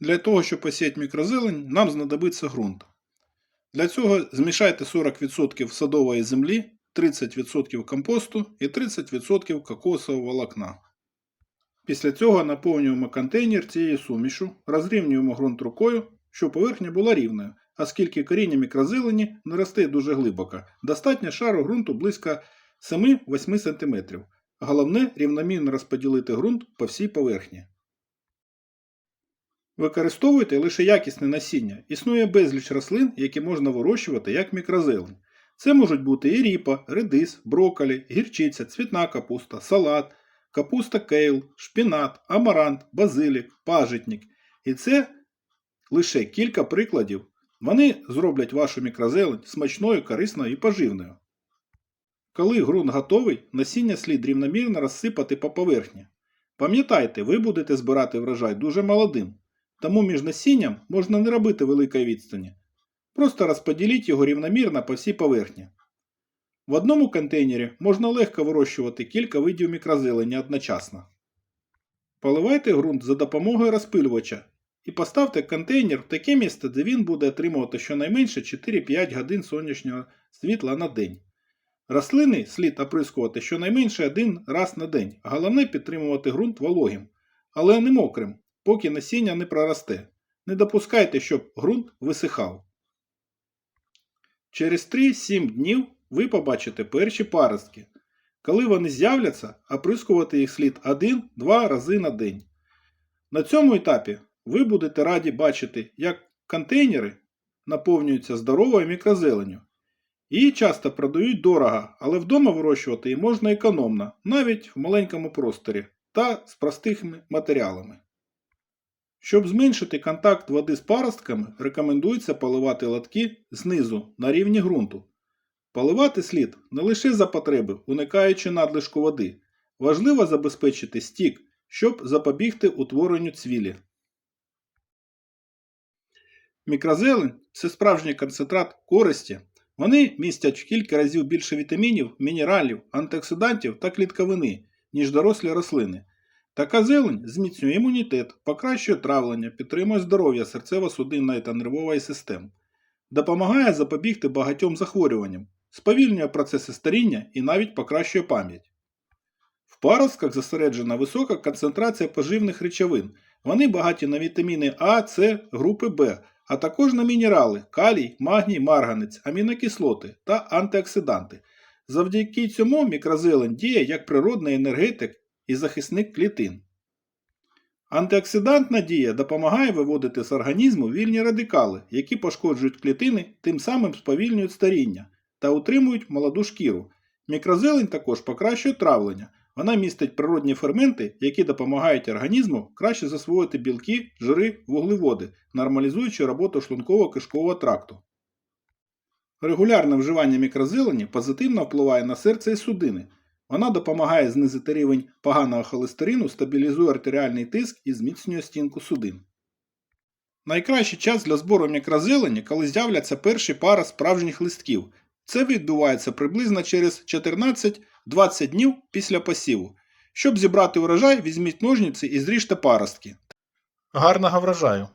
Для того, щоб посіяти мікрозелень, нам знадобиться ґрунт. Для цього змішайте 40% садової землі, 30% компосту і 30% кокосового волокна. Після цього наповнюємо контейнер цією сумішу, розрівнюємо ґрунт рукою, щоб поверхня була рівною, оскільки коріння мікрозелені не росте дуже глибоко. Достатньо шару ґрунту близько 7-8 см. Головне рівномірно розподілити ґрунт по всій поверхні. Використовуйте лише якісне насіння. Існує безліч рослин, які можна вирощувати як мікрозелень. Це можуть бути і ріпа, редис, брокколі, гірчиця, цвітна капуста, салат, капуста кейл, шпінат, амарант, базилік, пажитник. І це лише кілька прикладів. Вони зроблять вашу мікрозелень смачною, корисною і поживною. Коли ґрунт готовий, насіння слід рівномірно розсипати по поверхні. Пам'ятайте, ви будете збирати врожай дуже молодим, тому між насінням можна не робити великої відстані. Просто розподіліть його рівномірно по всій поверхні. В одному контейнері можна легко вирощувати кілька видів мікрозелені одночасно. Поливайте ґрунт за допомогою розпилювача і поставте контейнер в таке місце, де він буде отримувати щонайменше 4-5 годин сонячного світла на день. Рослини слід оприскувати щонайменше один раз на день. Головне підтримувати ґрунт вологим, але не мокрим, поки насіння не проросте. Не допускайте, щоб ґрунт висихав. Через 3-7 днів ви побачите перші паростки. Коли вони з'являться, оприскувати їх слід 1-2 рази на день. На цьому етапі ви будете раді бачити, як контейнери наповнюються здоровою мікрозеленню. Її часто продають дорого, але вдома вирощувати її можна економно, навіть в маленькому просторі та з простими матеріалами. Щоб зменшити контакт води з паростками, рекомендується поливати лотки знизу на рівні ґрунту. Поливати слід не лише за потреби, уникаючи надлишку води. Важливо забезпечити стік, щоб запобігти утворенню цвілі. Мікрозелень це справжній концентрат користі. Вони містять в кілька разів більше вітамінів, мінералів, антиоксидантів та клітковини, ніж дорослі рослини. Така зелень зміцнює імунітет, покращує травлення, підтримує здоров'я серцево-судинної та нервової систем, допомагає запобігти багатьом захворюванням, сповільнює процеси старіння і навіть покращує пам'ять. В паростках зосереджена висока концентрація поживних речовин. Вони багаті на вітаміни А, С, групи В, а також на мінерали калій, магній, марганець, амінокислоти та антиоксиданти. Завдяки цьому мікрозелень діє як природний енергетик і захисник клітин. Антиоксидантна дія допомагає виводити з організму вільні радикали, які пошкоджують клітини, тим самим сповільнюють старіння та утримують молоду шкіру. Мікрозелень також покращує травлення. Вона містить природні ферменти, які допомагають організму краще засвоїти білки, жири, вуглеводи, нормалізуючи роботу шлунково-кишкового тракту. Регулярне вживання мікрозелені позитивно впливає на серце і судини. Вона допомагає знизити рівень поганого холестерину, стабілізує артеріальний тиск і зміцнює стінку судин. Найкращий час для збору мікрозелені, коли з'являться перші пара справжніх листків. Це відбувається приблизно через 14-20 днів після посіву. Щоб зібрати урожай, візьміть ножниці і зріжте паростки. Гарного врожаю!